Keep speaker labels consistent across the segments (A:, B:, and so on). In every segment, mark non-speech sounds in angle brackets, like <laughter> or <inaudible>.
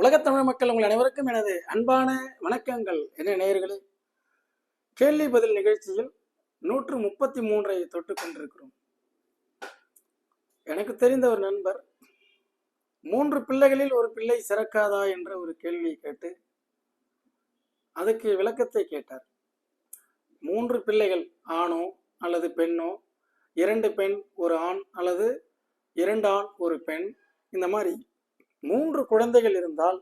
A: உலகத்தமிழ் மக்கள் உங்கள் அனைவருக்கும் எனது அன்பான வணக்கங்கள். என்ன நேயர்களே கேள்வி பதில் நிகழ்ச்சியில் நூற்று முப்பத்தி மூன்றை தொட்டு கொண்டிருக்கிறோம். எனக்கு தெரிந்த ஒரு நண்பர் மூன்று பிள்ளைகளில் ஒரு பிள்ளை சிறக்காதா என்ற ஒரு கேள்வியை கேட்டு அதுக்கு விளக்கத்தை கேட்டார். மூன்று பிள்ளைகள் ஆணோ அல்லது பெண்ணோ இரண்டு பெண் ஒரு ஆண் அல்லது இரண்டு ஆண் ஒரு பெண் இந்த மாதிரி மூன்று குழந்தைகள் இருந்தால்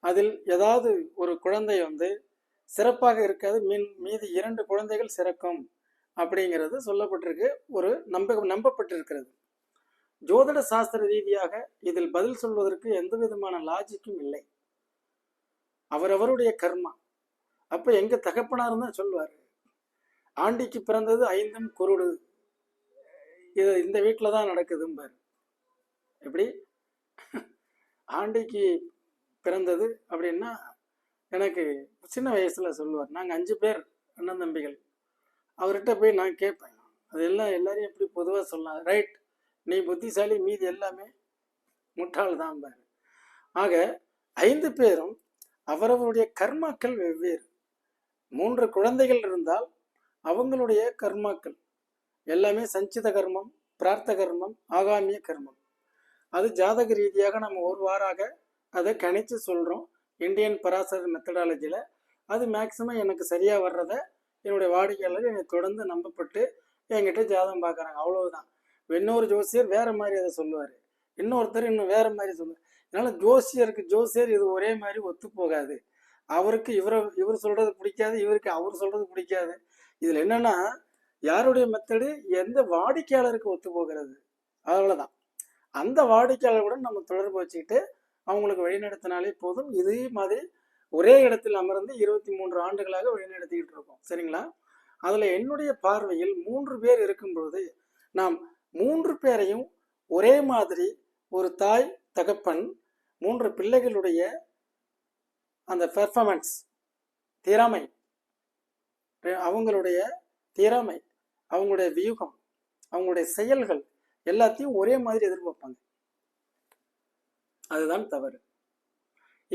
A: அதில் ஏதாவது ஒரு குழந்தை வந்து சிறப்பாக இருக்காது மீன் மீதி இரண்டு குழந்தைகள் சிறக்கும் அப்படிங்கிறது சொல்லப்பட்டிருக்கு ஒரு நம்ப நம்பப்பட்டிருக்கிறது. ஜோதிட சாஸ்திர ரீதியாக இதில் பதில் சொல்வதற்கு எந்த விதமான லாஜிக்கும் இல்லை. அவரவருடைய கர்மா. அப்போ எங்கள் தகப்பனார் தான் சொல்லுவார் ஆண்டிக்கு பிறந்தது ஐந்தும் குருடு. இது இந்த வீட்டில் தான் நடக்குதும்பார். எப்படி? ஆண்டிக்கு பிறந்தது அப்படின்னா எனக்கு சின்ன வயசில் சொல்லுவார் நாங்கள் அஞ்சு பேர் அண்ணன் தம்பிகள். அவர்கிட்ட போய் நான் கேட்பேன். அது எல்லாம் எல்லாரையும் எப்படி பொதுவாக சொல்லலாம் ரைட் நீ புத்திசாலி மீதி எல்லாமே முட்டாள் தான் பாரு. ஆக ஐந்து பேரும் அவரவருடைய கர்மாக்கள் வெவ்வேறு. மூன்று குழந்தைகள் இருந்தால் அவங்களுடைய கர்மாக்கள். எல்லாமே சஞ்சித கர்மம் பிரார்த்த கர்மம் ஆகாமிய கர்மம். அது ஜாதக ரீதியாக நம்ம ஒரு வாராக அதை கணித்து சொல்கிறோம் இந்தியன் பராசர் மெத்தடாலஜியில் அது மேக்சிமம் எனக்கு சரியாக வர்றத என்னுடைய வாடிக்கையாளர் என்னை தொடர்ந்து நம்பப்பட்டு என்கிட்ட ஜாதகம் பார்க்குறாங்க. அவ்வளவுதான். இன்னொரு ஜோசியர் வேற மாதிரி அதை சொல்லுவார். இன்னொருத்தர் இன்னும் வேற மாதிரி சொல்லுவார் அதனால ஜோசியருக்கு ஜோசியர் இது ஒரே மாதிரி ஒத்து போகாது. அவருக்கு இவரை இவர் சொல்றது பிடிக்காது இவருக்கு அவர் சொல்றது பிடிக்காது. இதில் என்னன்னா யாருடைய மெத்தடு எந்த வாடிக்கையாளருக்கு ஒத்து போகிறது? அவ்வளோதான் அந்த வாடிக்கையாளர்களுடன் நம்ம தொடர்பு வச்சுக்கிட்டு அவங்களுக்கு வழிநடத்தினாலே போதும். இதே மாதிரி ஒரே இடத்தில் அமர்ந்து இருபத்தி மூன்று ஆண்டுகளாக வழிநடத்திக்கிட்டு இருக்கோம். சரிங்களா? அதில் என்னுடைய பார்வையில் மூன்று பேர் இருக்கும் பொழுது நாம் மூன்று பேரையும் ஒரே மாதிரி ஒரு தாய் தகப்பன் மூன்று பிள்ளைகளுடைய அந்த பெர்ஃபார்மன்ஸ் திறமை அவங்களுடைய திறமை அவங்களுடைய வியூகம் அவங்களுடைய செயல்கள் எல்லாத்தையும் ஒரே மாதிரி எதிர்பார்ப்பாங்க. அதுதான் தவறு.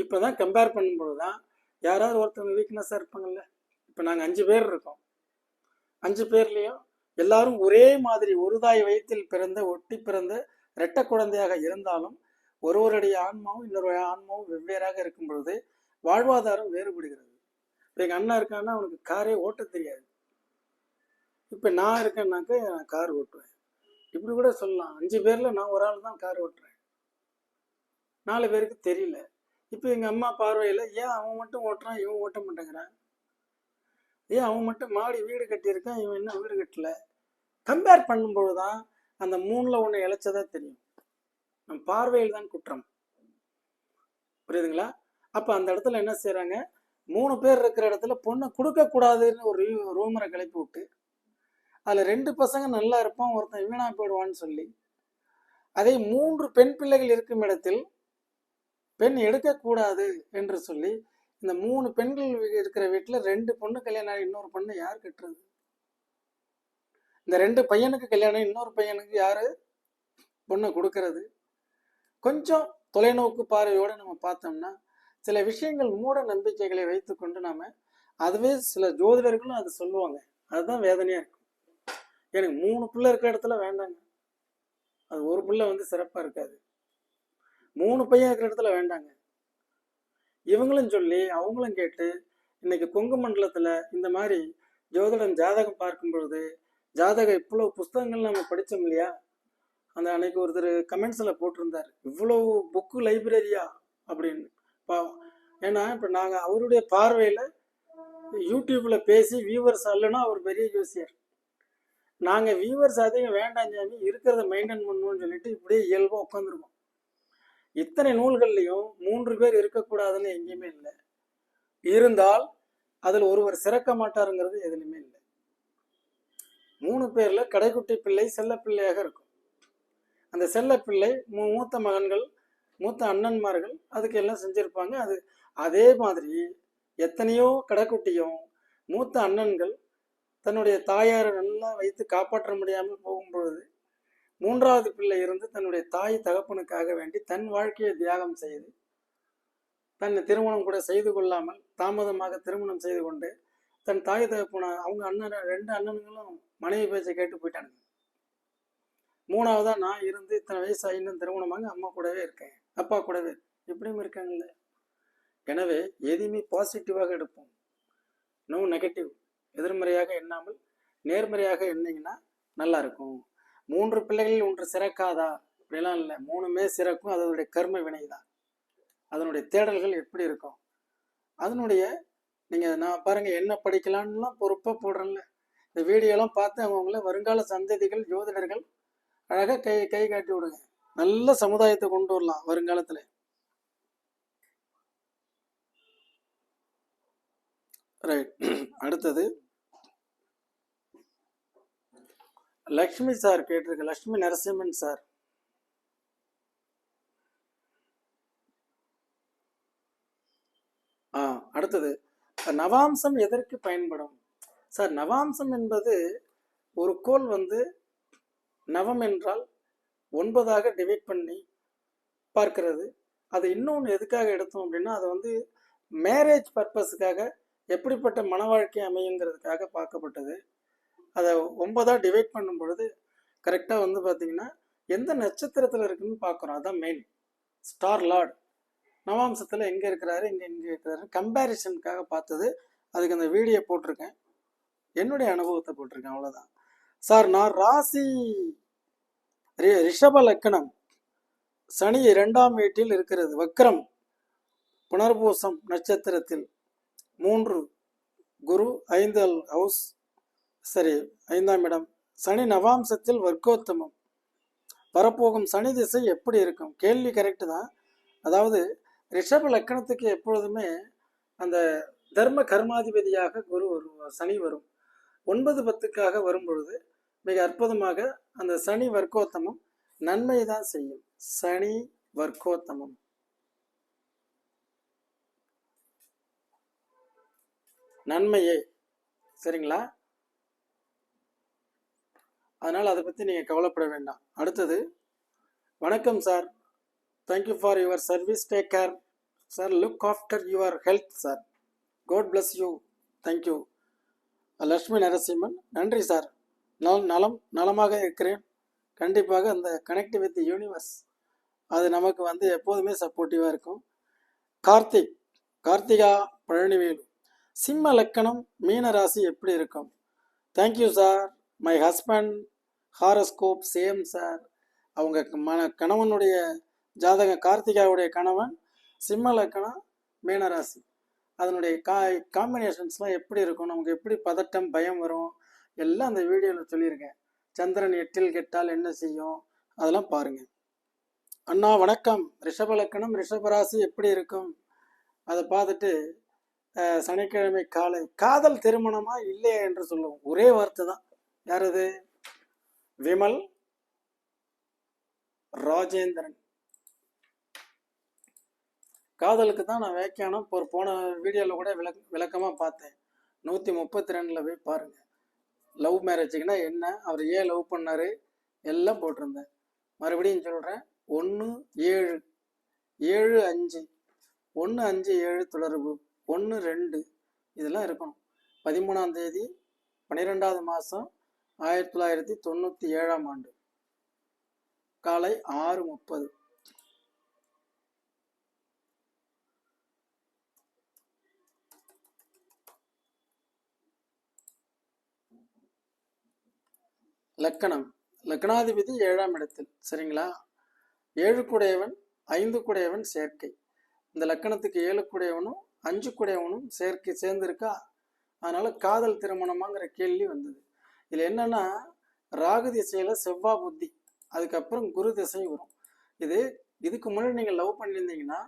A: இப்போ தான் கம்பேர் பண்ணும்போது தான் யாராவது ஒருத்தவங்க வீக்னஸாக இருப்பாங்கல்ல. இப்போ நாங்கள் அஞ்சு பேர் இருக்கோம். அஞ்சு பேர்லேயும் எல்லாரும் ஒரே மாதிரி ஒரு தாய் வயிற்றில் பிறந்த ஒட்டி பிறந்த ரெட்ட குழந்தையாக இருந்தாலும் ஒருவருடைய ஆன்மாவும் இன்னொரு ஆன்மாவும் வெவ்வேறாக இருக்கும் பொழுது வாழ்வாதாரம் வேறுபடுகிறது. இப்போ எங்கள் அண்ணன் இருக்கான்னா அவனுக்கு காரே ஓட்ட தெரியாது. இப்போ நான் இருக்கேன்னாக்க நான் கார் ஓட்டுவேன். இப்படி கூட சொல்லலாம். அஞ்சு பேரில் நான் ஒரு ஆள் தான் கார் ஓட்டுறேன். நாலு பேருக்கு தெரியல. இப்போ எங்கள் அம்மா பார்வையில் ஏன் அவன் மட்டும் ஓட்டுறான் இவன் ஓட்ட மாட்டேங்கிறான்? ஏன் அவன் மட்டும் மாடி வீடு கட்டியிருக்கான் இவன் இன்னும் வீடு கட்டல? கம்பேர் பண்ணும்போது தான் அந்த மூணில் ஒன்று இழைச்சதா தெரியும். நம் பார்வையில் தான் குற்றம். புரியுதுங்களா? அப்போ அந்த இடத்துல என்ன செய்கிறாங்க மூணு பேர் இருக்கிற இடத்துல பொண்ணை கொடுக்கக்கூடாதுன்னு ஒரு ரூமரை கிளப்பி விட்டு அதில் ரெண்டு பசங்க நல்லா இருப்பான் ஒருத்தன் வீணா போயிடுவான்னு சொல்லி. அதே மூன்று பெண் பிள்ளைகள் இருக்கும் இடத்தில் பெண் எடுக்கக்கூடாது என்று சொல்லி இந்த மூணு பெண்கள் இருக்கிற வீட்டில் ரெண்டு பொண்ணு கல்யாணம் ஆகி இன்னொரு பொண்ணு யார் கட்டுறது? இந்த ரெண்டு பையனுக்கு கல்யாணம் இன்னொரு பையனுக்கு யாரு பொண்ணை கொடுக்கறது? கொஞ்சம் தொலைநோக்கு பார்வையோடு நம்ம பார்த்தோம்னா சில விஷயங்கள் மூட நம்பிக்கைகளை வைத்துக்கொண்டு நாம அதுவே சில ஜோதிடர்களும் அதை சொல்லுவாங்க. அதுதான் வேதனையாக இருக்கும் எனக்கு மூணு பிள்ளை இருக்கிற இடத்துல வேண்டாங்க. அது ஒரு பிள்ளை வந்து சிறப்பாக இருக்காது. மூணு பையன் இருக்கிற இடத்துல வேண்டாங்க. இவங்களும் சொல்லி அவங்களும் கேட்டு இன்னைக்கு கொங்கு மண்டலத்தில் இந்த மாதிரி ஜோதிடம் ஜாதகம் பார்க்கும் பொழுது ஜாதகம் இவ்வளோ புஸ்தகங்கள் நம்ம படித்தோம் இல்லையா? அந்த அன்னைக்கு ஒருத்தர் கமெண்ட்ஸில் போட்டிருந்தார். இவ்வளோ புக்கு லைப்ரரியா அப்படின்னு. பாவம் ஏன்னா இப்போ நாங்கள் அவருடைய பார்வையில் யூடியூப்பில் பேசி வியூவர்ஸ் அல்லனா அவர் பெரிய ஜோசியர் நாங்கள் வியூவர்ஸ் அதிகம் வேண்டாம் சாமி இருக்கிறத மெயின்டைன் பண்ணுவோம்னு சொல்லிட்டு இப்படியே இயல்பாக உட்காந்துருக்கோம் இத்தனை நூல்கள்லையும் மூன்று பேர் இருக்கக்கூடாதுன்னு எங்கேயுமே இல்லை. இருந்தால் அதில் ஒருவர் சிறக்க மாட்டாருங்கிறது எதுலையுமே இல்லை. மூணு பேரில் கடைக்குட்டி பிள்ளை செல்ல பிள்ளையாக இருக்கும். அந்த செல்ல பிள்ளை மூ- மூத்த மகன்கள் மூத்த அண்ணன்மார்கள் அதுக்கு எல்லாம் செஞ்சுருப்பாங்க. அது அதே மாதிரி எத்தனையோ கடைக்குட்டியும் மூத்த அண்ணன்கள் தன்னுடைய தாயாரை நல்லா வைத்து காப்பாற்ற முடியாமல் போகும் பொழுது மூன்றாவது பிள்ளை இருந்து தன்னுடைய தாய் தகப்பனுக்காக வேண்டி தன் வாழ்க்கையை தியாகம் செய்து தன்னை திருமணம் கூட செய்து கொள்ளாமல் தாமதமாக திருமணம் செய்து கொண்டு தன் தாய் தகப்பன அவங்க அண்ணன் ரெண்டு அண்ணனுங்களும் மனைவி பேச்சை கேட்டு போயிட்டானுங்க. மூணாவதா நான் இருந்து இத்தனை வயசு இன்னும் திருமணமாக அம்மா கூடவே இருக்கேன் அப்பா கூடவே. இப்படியும் இருக்காங்கல்ல எனவே எதையுமே பாசிட்டிவாக எடுப்போம். நோ நெகட்டிவ் எதிர்மறையாக எண்ணாமல் நேர்மறையாக எண்ணிங்கன்னா நல்லா இருக்கும் மூன்று பிள்ளைகளில் ஒன்று சிறக்காதா? அப்படிலாம் இல்லை. மூணுமே சிறக்கும். அதனுடைய கர்ம வினை தான். அதனுடைய தேடல்கள் எப்படி இருக்கும்? அதனுடைய நீங்கள் நான் பாருங்கள் என்ன படிக்கலான்லாம் பொறுப்பாக போடுறேன்ல. இந்த வீடியோலாம் பார்த்து அவங்கள வருங்கால சந்ததிகள் ஜோதிடர்கள் அழகாக கை கை காட்டி விடுங்க. நல்ல சமுதாயத்தை கொண்டு வரலாம் வருங்காலத்தில். ரைட் அடுத்தது லக்ஷ்மி சார் கேட்டிருக்கு. லக்ஷ்மி நரசிம்மன் சார். ஆ அடுத்தது. நவாம்சம் எதற்கு பயன்படும்? சார் நவாம்சம் என்பது ஒரு கோல் வந்து நவம் என்றால் ஒன்பதாக டிவைட் பண்ணி பார்க்கிறது. அது இன்னொன்று எதுக்காக எடுத்தோம் அப்படின்னா அது வந்து மேரேஜ் பர்பஸுக்காக எப்படிப்பட்ட மன வாழ்க்கை அமையுங்கிறதுக்காக பார்க்கப்பட்டது. அதை ஒன்பதாக டிவைட் பண்ணும் பொழுது கரெக்டாக வந்து பார்த்தீங்கன்னா எந்த நட்சத்திரத்தில் இருக்குன்னு பார்க்குறோம். அதான் மெயின் ஸ்டார் லார்ட் நவாம்சத்தில் எங்கே இருக்கிறாரு இங்கே எங்கே இருக்கிறாரு. கம்பேரிசனுக்காக பார்த்தது. அதுக்கு அந்த வீடியோ போட்டிருக்கேன். என்னுடைய அனுபவத்தை போட்டிருக்கேன். அவ்வளோதான் சார் நான் ராசி ரிஷப லக்கணம் சனி இரண்டாம் வீட்டில் இருக்கிறது. வக்ரம். புனர்பூசம் நட்சத்திரத்தில். மூன்று. குரு ஐந்தல் ஹவுஸ் சரி ஐந்தாம் இடம். சனி நவாம்சத்தில் வர்க்கோத்தமம். வரப்போகும் சனி திசை எப்படி இருக்கும்? கேள்வி கரெக்டு தான். அதாவது ரிஷப லக்கணத்துக்கு எப்பொழுதுமே அந்த தர்ம கர்மாதிபதியாக குரு வரும் சனி வரும். ஒன்பது பத்துக்காக வரும்பொழுது மிக அற்புதமாக அந்த சனி வர்க்கோத்தமம் நன்மை தான் செய்யும். சனி வர்க்கோத்தமம். நன்மையே. சரிங்களா? அதனால் அதை பற்றி நீங்கள் கவலைப்பட வேண்டாம். அடுத்தது வணக்கம் sir. Thank you for your service take care sir look after your health sir god bless you thank you Lakshmi Narasimhan நன்றி சார். நல் நலம் நலமாக இருக்கிறேன். கண்டிப்பாக அந்த கனெக்ட் வித் யூனிவர்ஸ் அது நமக்கு வந்து எப்போதுமே சப்போர்ட்டிவாக இருக்கும். கார்த்திக் கார்த்திகா பழனிவேலு. சிம்ம லக்கணம் மீன ராசி எப்படி இருக்கும்? Thank you sir my husband horoscope same sir அவங்க மன கணவனுடைய ஜாதகம் கார்த்திகாவுடைய கணவன் சிம்ம லக்கணம் மீனராசி. அதனுடைய கா காம்பினேஷன்ஸ்லாம் எப்படி இருக்கும்? நமக்கு எப்படி பதட்டம் பயம் வரும்? எல்லாம் அந்த வீடியோவில் சொல்லியிருக்கேன். சந்திரன் எட்டில் கெட்டால் என்ன செய்யும்? அதெல்லாம் பாருங்கள் அண்ணா வணக்கம். ரிஷப லக்கணம் ரிஷபராசி எப்படி இருக்கும்? அதை பார்த்துட்டு சனிக்கிழமை காலை காதல் திருமணமா இல்லையா என்று சொல்லுவோம். ஒரே வார்த்தை தான். யார் அது விமல் ராஜேந்திரன். காதலுக்கு தான் நான் வியாக்கியானம் இப்போ ஒரு போன வீடியோவில் கூட விளக் விளக்கமாக பார்த்தேன். நூற்றி முப்பத்தி ரெண்டில் போய் பாருங்கள் லவ் மேரேஜுக்குன்னா என்ன? அவர் ஏன் லவ் பண்ணார்? எல்லாம் போட்டிருந்தேன். மறுபடியும் சொல்கிறேன் ஒன்று ஏழு. ஏழு அஞ்சு. ஒன்று அஞ்சு ஏழு தொடர்பு. ஒன்று ரெண்டு. இதெல்லாம் இருக்கணும். பதிமூணாம் தேதி பன்னிரெண்டாவது மாதம் ஆயிரத்தி தொள்ளாயிரத்தி தொண்ணூற்றி ஏழாம் ஆண்டு காலை ஆறு முப்பது. லக்கணம். லக்னாதிபதி ஏழாம் இடத்தில் சரிங்களா? ஏழு குடையவன் ஐந்து குடையவன் சேர்க்கை. இந்த லக்கணத்துக்கு ஏழு குடையவனும் அஞ்சு குடையவனும் சேர்க்கை சேர்ந்திருக்கா? அதனால காதல் திருமணமாங்கிற கேள்வி வந்தது. இதில் என்னன்னா ராகு திசையில செவ்வாய் புத்தி அதுக்கப்புறம் குரு திசை வரும். இது இதுக்கு முன்னாடி நீங்க லவ் பண்ணியிருந்தீங்கன்னா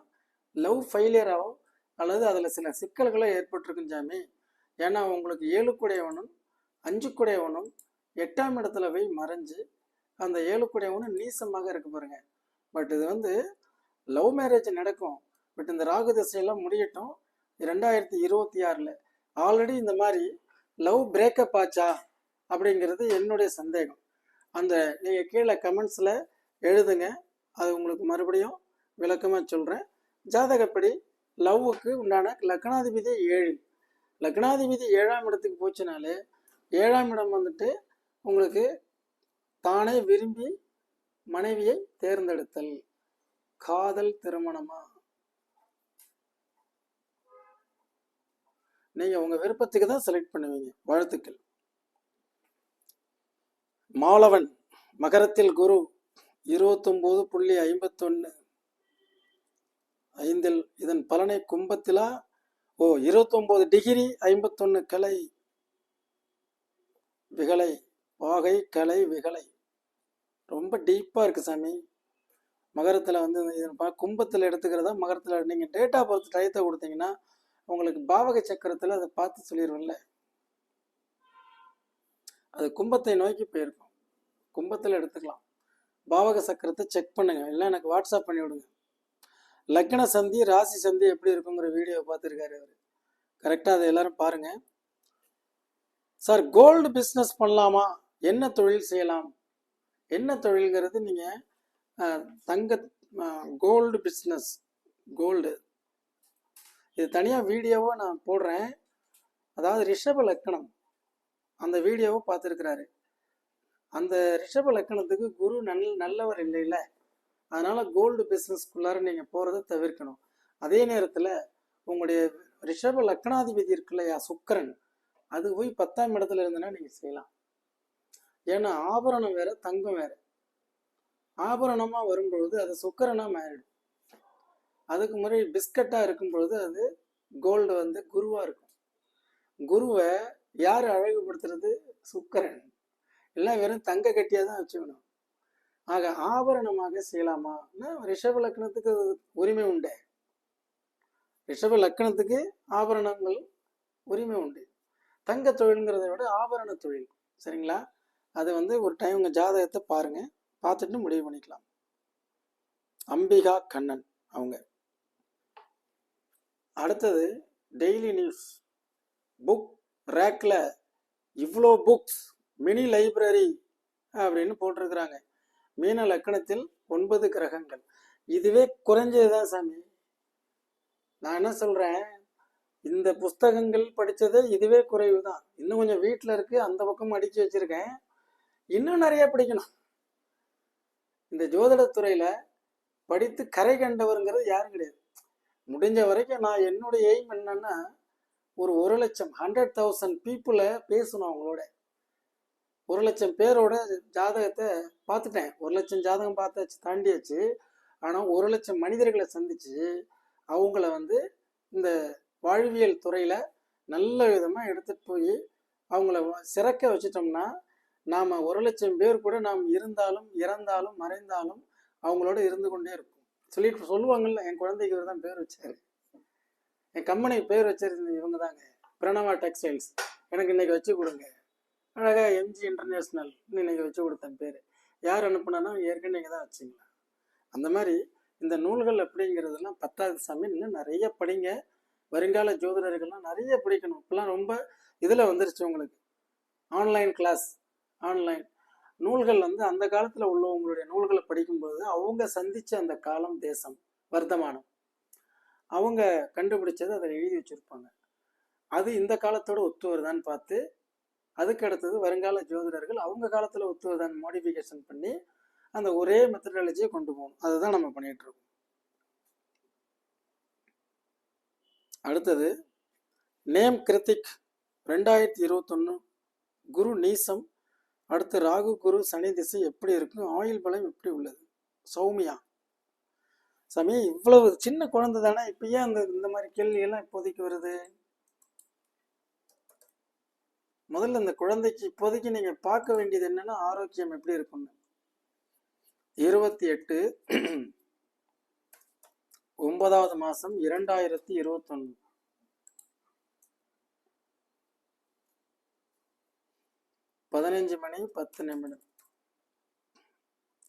A: லவ் ஃபெயிலியராகவோ அல்லது அதில் சில சிக்கல்களோ ஏற்பட்டிருக்கும் சாமி ஏன்னா உங்களுக்கு ஏழு குடையவனும் அஞ்சு குடையவனும் எட்டாம் இடத்துல போய் மறைஞ்சு அந்த ஏழு குடையவனும் நீசமாக இருக்கு பாருங்க. பட் இது வந்து லவ் மேரேஜ் நடக்கும். பட் இந்த ராகு திசையெல்லாம் முடியட்டும். ரெண்டாயிரத்தி இருபத்தி ஆறில். ஆல்ரெடி இந்த மாதிரி லவ் பிரேக்கப் ஆச்சா? அப்படிங்கிறது என்னுடைய சந்தேகம். அந்த நீங்கள் கீழே கமெண்ட்ஸில் எழுதுங்க. அது உங்களுக்கு மறுபடியும் விளக்கமாக சொல்கிறேன் ஜாதகப்படி லவ்வுக்கு உண்டான லக்னாதிபதி ஏழு. லக்னாதிபதி ஏழாம் இடத்துக்கு போச்சுனாலே ஏழாம் இடம் வந்துட்டு உங்களுக்கு தானே விரும்பி மனைவியை தேர்ந்தெடுத்தல். காதல் திருமணமா? நீங்கள் உங்கள் விருப்பத்துக்கு தான் செலக்ட் பண்ணுவீங்க. வாழ்த்துக்கள். மாலவன் மகரத்தில் குரு இருபத்தொன்பது புள்ளி ஐம்பத்தொன்னு. ஐந்தில் இதன் பலனை கும்பத்திலா? ஓ இருபத்தொன்பது டிகிரி ஐம்பத்தொன்னு கலை விகலை வாகை கலை விகலை. ரொம்ப டீப்பாக இருக்குது சாமி. மகரத்தில் வந்து இதை பா கும்பத்தில் எடுத்துக்கிறதா? மகரத்தில் நீங்கள் டேட்டா பொறுத்து டயத்தை கொடுத்தீங்கன்னா உங்களுக்கு பாவக சக்கரத்தில் அதை பார்த்து சொல்லிடுவோம்ல அது கும்பத்தை நோக்கி போயிருக்கும். கும்பத்தில் எடுத்துக்கலாம். பாவக சக்கரத்தை செக் பண்ணுங்க. இல்லை எனக்கு வாட்ஸ்அப் பண்ணி விடுங்க. லக்ன சந்தி ராசி சந்தி எப்படி இருக்குங்கிற வீடியோ பார்த்துருக்காரு அவர். கரெக்டாக அதை எல்லாரும் பாருங்க. சார் கோல்டு பிஸ்னஸ் பண்ணலாமா? என்ன தொழில் செய்யலாம்? என்ன தொழில்ங்கிறது நீங்கள் தங்க கோல்டு பிஸ்னஸ் கோல்டு இது தனியாக வீடியோவாக நான் போடுறேன். அதாவது ரிஷப லக்கணம் அந்த வீடியோவை பார்த்துருக்கிறாரு. அந்த ரிஷப லக்கணத்துக்கு குரு நல் நல்லவர் இல்லைல்ல. அதனால் கோல்டு பிஸ்னஸ்க்குள்ளார நீங்கள் போகிறத தவிர்க்கணும். அதே நேரத்தில் உங்களுடைய ரிஷப லக்கணாதிபதி இருக்கு இல்லையா சுக்கரன் அது போய் பத்தாம் இடத்துல இருந்தனா நீங்கள் செய்யலாம். ஏன்னா ஆபரணம் வேற தங்கம் வேற. ஆபரணமாக வரும்பொழுது அது சுக்கரனாக மாறிடும். அதுக்கு முறை பிஸ்கட்டாக இருக்கும் பொழுது அது கோல்டு வந்து குருவாக இருக்கும். குருவை யார் அழகுபடுத்துறது? சுக்கரன். எல்லாம் வெறும் தங்க கட்டியாக தான் வச்சுக்கணும். ஆக ஆபரணமாக செய்யலாமா ரிஷப லக்னத்துக்கு உரிமை உண்டு. ரிஷப லக்னத்துக்கு ஆபரணங்கள் உரிமை உண்டு. தங்க தொழில்ங்கிறத விட ஆபரண தொழில். சரிங்களா? அது வந்து ஒரு டைம் உங்கள் ஜாதகத்தை பாருங்க. பார்த்துட்டு முடிவு பண்ணிக்கலாம். அம்பிகா கண்ணன் அவங்க. அடுத்தது டெய்லி நியூஸ் புக் ரேக்கில் இவ்வளோ புக்ஸ் மினி லைப்ரரி அப்படின்னு போட்டிருக்கிறாங்க. மீன லக்கணத்தில் ஒன்பது கிரகங்கள். இதுவே குறைஞ்சது தான் சாமி. நான் என்ன சொல்கிறேன் இந்த புஸ்தகங்கள் படித்தது இதுவே குறைவு தான் இன்னும் கொஞ்சம் வீட்டில் இருக்குது அந்த பக்கம் அடித்து வச்சுருக்கேன். இன்னும் நிறைய படிக்கணும். இந்த ஜோதிடத்துறையில் படித்து கரை கண்டவருங்கிறது யாரும் கிடையாது. முடிஞ்ச வரைக்கும் நான் என்னுடைய எய்ம் என்னன்னா ஒரு ஒரு லட்சம் ஹண்ட்ரட் தௌசண்ட் பீப்புளை பேசணும் அவங்களோட. ஒரு லட்சம் பேரோட ஜாதகத்தை பார்த்துட்டேன். ஒரு லட்சம் ஜாதகம் பார்த்தாச்சு தாண்டியாச்சு. ஆனால் ஒரு லட்சம் மனிதர்களை சந்திச்சு அவங்கள வந்து இந்த வாழ்வியல் துறையில் நல்ல விதமாக எடுத்துகிட்டு போய் அவங்கள சிறக்க வச்சிட்டோம்னா நாம் ஒரு லட்சம் பேர் கூட நாம் இருந்தாலும் இறந்தாலும் மறைந்தாலும் அவங்களோட இருந்து கொண்டே இருக்கும் சொல்லிட்டு சொல்லுவாங்கல்ல என் குழந்தைக்கு இவர் தான் பேர் வச்சாரு. என் கம்பெனிக்கு பேர் வச்சிருந்தது இவங்க தாங்க பிரணவா டெக்ஸ்டைல்ஸ். எனக்கு இன்னைக்கு வச்சு கொடுங்க. அழகா எம்ஜி இன்டர்நேஷ்னல் இன்னைக்கு வச்சு கொடுத்தேன் பேர். யார் அனுப்புனானா ஏற்கனவே நீங்கள் தான் வச்சிங்களா? அந்த மாதிரி இந்த நூல்கள் அப்படிங்கிறதெல்லாம் பத்தாவது சாமி. இன்னும் நிறைய படிங்க. வருங்கால ஜோதிடர்கள்லாம் நிறைய படிக்கணும். இப்பெல்லாம் ரொம்ப இதில் வந்துருச்சு உங்களுக்கு. ஆன்லைன் கிளாஸ் ஆன்லைன் நூல்கள் வந்து அந்த காலத்தில் உள்ளவங்களுடைய நூல்களை படிக்கும்போது அவங்க சந்தித்த அந்த காலம் தேசம் வர்த்தமானம். அவங்க கண்டுபிடிச்சது அதில் எழுதி வச்சிருப்பாங்க. அது இந்த காலத்தோட ஒத்து வருதான்னு பார்த்து அதுக்கு அடுத்தது வருங்கால ஜோதிடர்கள் அவங்க காலத்தில் ஒத்து வருதான்னு மாடிஃபிகேஷன் பண்ணி அந்த ஒரே மெத்தடாலஜியை கொண்டு போகணும். அதுதான் நம்ம பண்ணிட்டு இருக்கோம். அடுத்தது நேம் கிருத்திக் ரெண்டாயிரத்தி இருபத்தொன்று குரு நீசம் அடுத்து ராகு குரு சனி திசை எப்படி இருக்கும் ஆயுள் பலம் எப்படி உள்ளது? சௌமியா. சாமி இவ்வளவு சின்ன குழந்தை தானே இப்போ ஏன் அந்த இந்த மாதிரி கேள்வியெல்லாம் இப்போதைக்கு வருது? முதல்ல இந்த குழந்தைக்கு இப்போதைக்கு நீங்கள் பார்க்க வேண்டியது என்னன்னா ஆரோக்கியம் எப்படி இருக்கும்னு. இருபத்தி எட்டு ஒன்பதாவது மாதம் இரண்டாயிரத்தி இருபத்தொன்று பதினஞ்சு மணி பத்து நிமிடம்.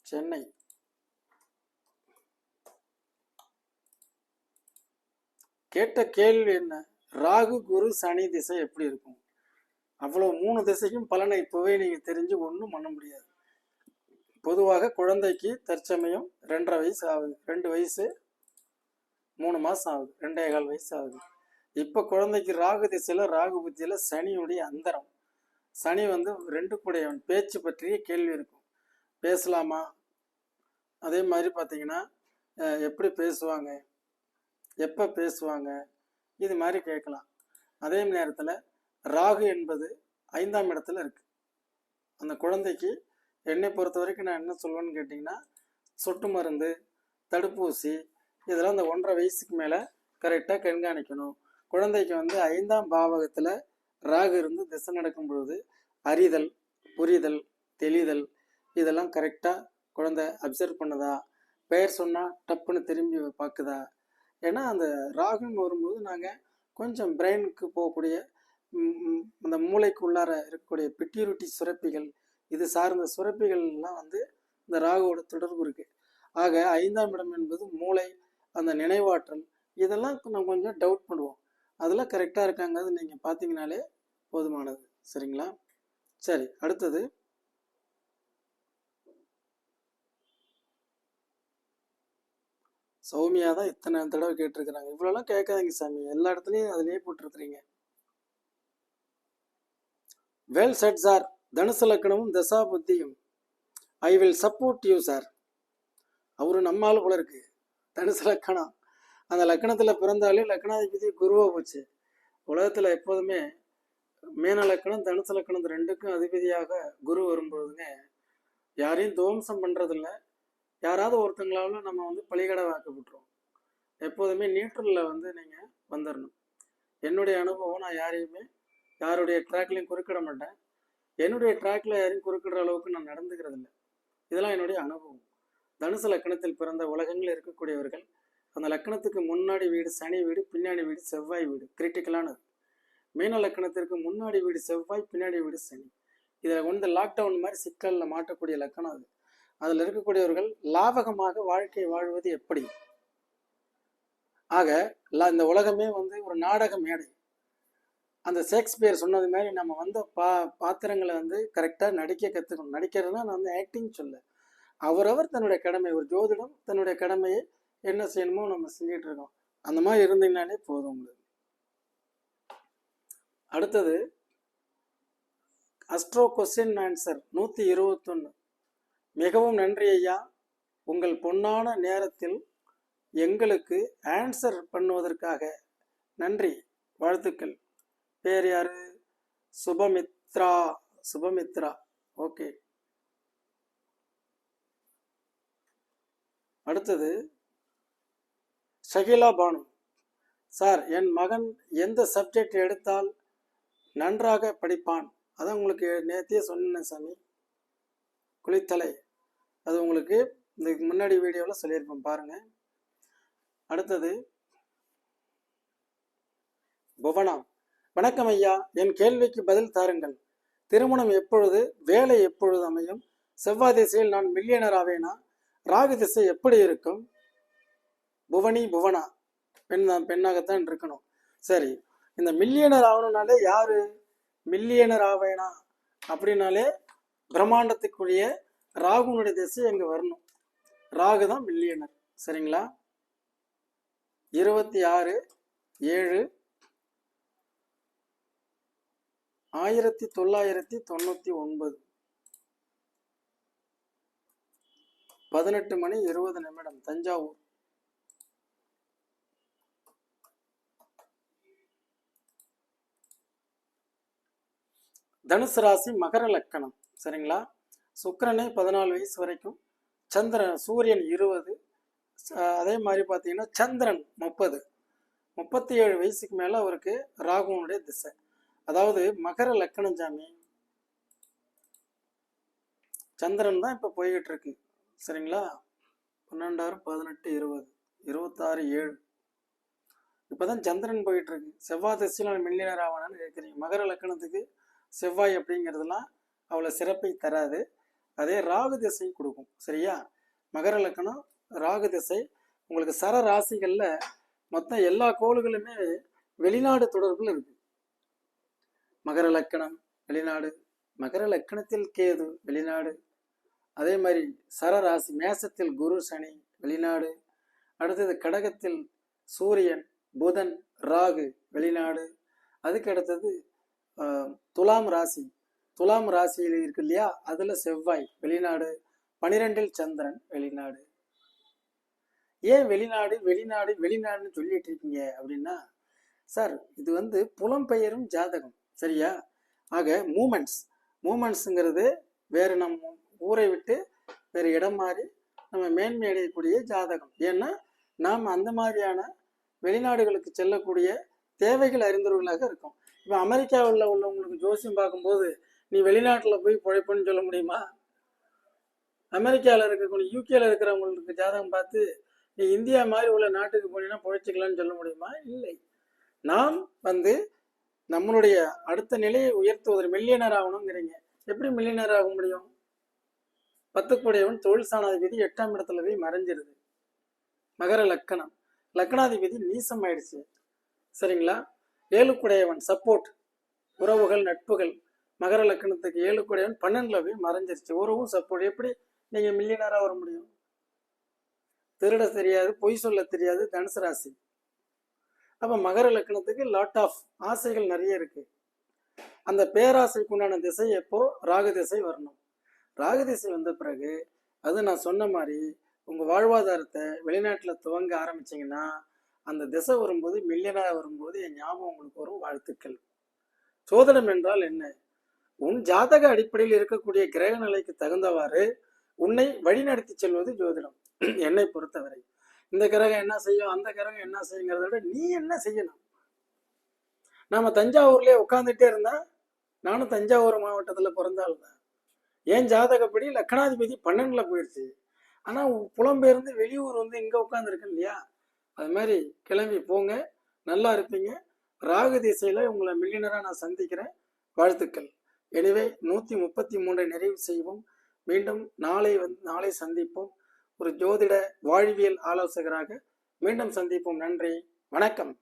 A: சென்னை. கேட்ட கேள்வி என்ன? ராகு குரு சனி திசை எப்படி இருக்கும்? அவ்வளோ மூணு திசைக்கும் பலனை இப்போவே நீங்கள் தெரிஞ்சு ஒன்றும் பண்ண முடியாது. பொதுவாக குழந்தைக்கு தற்சமயம் ரெண்டரை வயசு ஆகுது. ரெண்டு வயசு மூணு மாசம் ஆகுது. ரெண்டே கால் வயசு ஆகுது. இப்ப குழந்தைக்கு ராகு திசையில ராகு புத்தியில சனியுடைய அந்தரம். சனி வந்து ரெண்டு கூடையவன் பேச்சு பற்றிய கேள்வி இருக்கும். பேசலாமா? அதே மாதிரி பார்த்தீங்கன்னா எப்படி பேசுவாங்க? எப்போ பேசுவாங்க? இது மாதிரி கேட்கலாம். அதே நேரத்தில் ராகு என்பது ஐந்தாம் இடத்துல இருக்கு. அந்த குழந்தைக்கு என்னை பொறுத்த வரைக்கும் நான் என்ன சொல்லுவேன்னு கேட்டிங்கன்னா சொட்டு மருந்து தடுப்பூசி இதெல்லாம் அந்த ஒன்றரை வயசுக்கு மேலே கரெக்டாக கண்காணிக்கணும். குழந்தைக்கு வந்து ஐந்தாம் பாவகத்தில் ராகு இருந்து திசை நடக்கும் பொழுது அறிதல் புரிதல் தெளிதல் இதெல்லாம் கரெக்டாக குழந்தை அப்சர்வ் பண்ணுதா? பெயர் சொன்னால் டப்புன்னு திரும்பி பார்க்குதா? ஏன்னா அந்த ராகுன்னு வரும்போது நாங்கள் கொஞ்சம் பிரெயினுக்கு போகக்கூடிய அந்த மூளைக்கு உள்ளார இருக்கக்கூடிய பிட்யூரிட்டி சுரப்பிகள் இது சார்ந்த சுரப்பிகள் எல்லாம் வந்து இந்த ராகுவோட தொடர்பு இருக்கு. ஆக ஐந்தாம் இடம் என்பது மூளை அந்த நினைவாற்றல் இதெல்லாம் நம்ம கொஞ்சம் டவுட் பண்ணுவோம். அதெல்லாம் கரெக்டாக இருக்காங்க அது நீங்கள் பார்த்தீங்கனாலே போதுமானது. சரிங்களா? சரி அடுத்தது. சௌமியா தான் இத்தனை தடவை கேட்டிருக்கிறாங்க. இவ்வளோலாம் கேட்காதீங்க சாமி. எல்லா இடத்துலையும் அதிலே போட்டிருக்கிறீங்க. வெல் செட் சார் தனுசு லக்கணமும் தசா புத்தியும் I will support you sir அவரு நம்மால் போல இருக்கு. தனுசு லக்கணம். அந்த லக்கணத்தில் பிறந்தாலே லக்கணாதிபதி குருவாக போச்சு. உலகத்தில் எப்போதுமே மீன லக்கணம் தனுசு லக்கணம் ரெண்டுக்கும் அதிபதியாக குரு வரும்பொழுதுங்க யாரையும் துவம்சம் பண்ணுறதில்ல யாராவது ஒருத்தங்களால நம்ம வந்து பழிகடை வாக்கப்பட்டுருவோம் எப்போதுமே நியூட்ரலில் வந்து நீங்கள் வந்துடணும் என்னுடைய அனுபவம் நான் யாரையுமே யாருடைய ட்ராக்லையும் குறுக்கிட மாட்டேன். என்னுடைய ட்ராக்ல யாரையும் குறுக்கிடுற அளவுக்கு நான் நடந்துக்கிறது இல்லை இதெல்லாம் என்னுடைய அனுபவம். தனுசு லக்கணத்தில் பிறந்த உலகங்களில் இருக்கக்கூடியவர்கள் அந்த லக்கணத்துக்கு முன்னாடி வீடு சனி வீடு பின்னாடி வீடு செவ்வாய் வீடு கிரிட்டிக்கலானது மீன லக்கணத்திற்கு முன்னாடி வீடு செவ்வாய் பின்னாடி வீடு சனி. இதில் வந்து லாக்டவுன் மாதிரி சிக்கலில் மாட்டக்கூடிய லக்கணம் அது. அதில் இருக்கக்கூடியவர்கள் லாபகமாக வாழ்க்கை வாழ்வது எப்படி? ஆக லா- இந்த உலகமே வந்து ஒரு நாடக மேடை. அந்த ஷேக்ஸ்பியர் சொன்னது மாதிரி நம்ம வந்த பா பாத்திரங்களை வந்து கரெக்டாக நடிக்க கற்றுக்கணும் நடிக்கிறதுனா நான் வந்து ஆக்டிங் சொல்ல. அவரவர் தன்னுடைய கடமை ஒரு ஜோதிடம் தன்னுடைய கடமையை என்ன செய்யணுமோ நம்ம செஞ்சுட்டு இருக்கோம். அந்த மாதிரி இருந்தீங்கனாலே போதும் உங்களுக்கு. அடுத்தது அஸ்ட்ரோ கொஸ்டின் ஆன்சர் நூற்றி இருபத்தொன்று மிகவும் நன்றி ஐயா. உங்கள் பொன்னான நேரத்தில் எங்களுக்கு ஆன்சர் பண்ணுவதற்காக நன்றி வாழ்த்துக்கள். பேர் யாரு? சுபமித்ரா சுபமித்ரா. ஓகே. அடுத்தது ஷகிலா பானு. சார் என் மகன் எந்த சப்ஜெக்ட் எடுத்தால் நன்றாக படிப்பான்? அதான் உங்களுக்கு நேத்தியே சொன்னேன் சாமி. குளித்தலை. அது உங்களுக்கு இந்த முன்னாடி வீடியோவில் சொல்லியிருப்பேன் பாருங்கள் அடுத்தது புவனா வணக்கம் ஐயா என் கேள்விக்கு பதில் தாருங்கள். திருமணம் எப்பொழுது வேலை எப்பொழுது அமையும்? செவ்வாய் திசையில் நான் மில்லியனர் ஆவேனா? ராகு திசை எப்படி இருக்கும்? புவனி புவனா. பெண் தான் பெண்ணாகத்தான் இருக்கணும். சரி இந்த மில்லியனர் ஆகணும்னாலே யாரு? மில்லியனர் ஆவேனா? அப்படின்னாலே பிரம்மாண்டத்துக்குரிய ராகுனுடைய திசை அங்கே வரணும். ராகு தான் மில்லியனர் சரிங்களா? இருபத்தி ஆறு ஏழு ஆயிரத்தி தொள்ளாயிரத்தி தொண்ணூற்றி ஒன்பது. பதினெட்டு மணி இருபது நிமிடம் தஞ்சாவூர். தனுசு ராசி மகர லக்கணம். சரிங்களா? சுக்கிரனே பதினாலு வயசு வரைக்கும் சந்திரன் சூரியன் இருபது அதே மாதிரி பார்த்தீங்கன்னா சந்திரன் முப்பது. முப்பத்தி ஏழு வயசுக்கு மேலே அவருக்கு ராகுவனுடைய திசை. அதாவது மகர லக்கணம் சாமி சந்திரன் தான் இப்போ போய்கிட்டு இருக்கு சரிங்களா? பன்னெண்டாறு பதினெட்டு இருபது இருபத்தாறு ஏழு. இப்போதான் சந்திரன் போயிட்டு இருக்கு செவ்வாய் திசையில் மில்லியனர் ஆவானான்னு கேட்குறீங்க மகர லக்கணத்துக்கு செவ்வாய் அப்படிங்கிறதுலாம் அவ்வளோ சிறப்பை தராது. அதே ராகு திசை கொடுக்கும். சரியா? மகர லக்கணம் ராகு திசை. உங்களுக்கு சர ராசிகளில் மொத்தம் எல்லா கோள்களுமே வெளிநாடு தொடர்பில் இருக்கு. மகர லக்கணம் வெளிநாடு. மகர லக்கணத்தில் கேது வெளிநாடு. அதே மாதிரி சர ராசி மேசத்தில் குரு சனி வெளிநாடு. அடுத்தது கடகத்தில் சூரியன் புதன் ராகு வெளிநாடு. அதுக்கு அடுத்தது துலாம் ராசி துலாம் ராசியில் இருக்கு இல்லையா? அதுல செவ்வாய் வெளிநாடு. பனிரெண்டில் சந்திரன் வெளிநாடு. ஏன் வெளிநாடு வெளிநாடு வெளிநாடுன்னு சொல்லிட்டு இருக்கீங்க அப்படின்னா சார் இது வந்து புலம்பெயரும் ஜாதகம் சரியா? ஆக மூமெண்ட்ஸ். மூமெண்ட்ஸுங்கிறது வேறு நம்ம ஊரை விட்டு வேறு இடம் மாறி நம்ம மேன்மை அடையக்கூடிய ஜாதகம். ஏன்னா நாம் அந்த மாதிரியான வெளிநாடுகளுக்கு செல்லக்கூடிய தேவைகள் அறிந்தவர்களாக இருக்கும். இப்போ அமெரிக்காவில் உள்ளவங்களுக்கு ஜோசியம் பார்க்கும்போது நீ வெளிநாட்டில் போய் பிழைப்புன்னு சொல்ல முடியுமா? அமெரிக்காவில் இருக்கக்கூடிய யூகேல இருக்கிறவங்களுக்கு ஜாதகம் பார்த்து நீ இந்தியா மாதிரி உள்ள நாட்டுக்கு போனீங்கன்னா பிழைச்சிக்கலாம்னு சொல்ல முடியுமா? இல்லை. நாம் வந்து நம்மளுடைய அடுத்த நிலையை உயர்த்துவதற்கு மில்லியனர் ஆகணுங்கிறீங்க. எப்படி மில்லியனர் ஆக முடியும்? பத்துக்குடையவன் தொழில் சாணாதிபதி எட்டாம் இடத்துல போய் மறைஞ்சிருது. மகர லக்கணம். லக்கணாதிபதி நீசம் ஆயிடுச்சு சரிங்களா? ஏழுக்குடையவன் சப்போர்ட் உறவுகள் நட்புகள். மகர லக்கணத்துக்கு ஏழுக்குடையவன் பன்னெண்டுல போய் மறைஞ்சிருச்சு. உறவும் சப்போர்ட். எப்படி நீங்க மில்லியனரா வர முடியும்? திருட தெரியாது பொய் சொல்ல தெரியாது தனுசு ராசி. அப்ப மகர லக்கணத்துக்கு லாட் ஆஃப் ஆசைகள் நிறைய இருக்கு. அந்த பேராசைக்கு உண்டான திசை எப்போ? ராகு திசை வரணும். ராகு திசை வந்த பிறகு அது நான் சொன்ன மாதிரி உங்க வாழ்வாதாரத்தை வெளிநாட்டுல துவங்க ஆரம்பிச்சீங்கன்னா அந்த திசை வரும்போது மில்லியனா வரும்போது என் ஞாபகம் உங்களுக்கு வரும் வாழ்த்துக்கள். சோதனம் என்றால் என்ன? உன் ஜாதக அடிப்படையில் இருக்கக்கூடிய கிரக நிலைக்கு தகுந்தவாறு உன்னை வழிநடத்தி செல்வது ஜோதிடம். <clears throat> என்னை பொறுத்தவரை. இந்த கிரகம் என்ன செய்யும் அந்த கிரகம் என்ன செய்யுங்கிறத விட நீ என்ன செய்யணும்? நாம தஞ்சாவூர்லயே உட்காந்துட்டே இருந்தா நானும் தஞ்சாவூர் மாவட்டத்துல பிறந்தாள் தான். என் ஜாதகப்படி லக்கணாதிபதி பன்னெண்டுல போயிடுச்சு ஆனா புலம்பெயர்ந்து வெளியூர் வந்து இங்க உட்காந்துருக்கேன் இல்லையா? அது மாதிரி கிளம்பி போங்க. நல்லா இருப்பீங்க. ராகு திசையில உங்களை மில்லியனரா நான் சந்திக்கிறேன். வாழ்த்துக்கள். எனவே நூத்தி முப்பத்தி மூன்றை நிறைவு செய்வோம். மீண்டும் நாளை வந்து நாளை சந்திப்போம். ஒரு ஜோதிட வாழ்வியல் ஆலோசகராக மீண்டும் சந்திப்போம். நன்றி. வணக்கம்.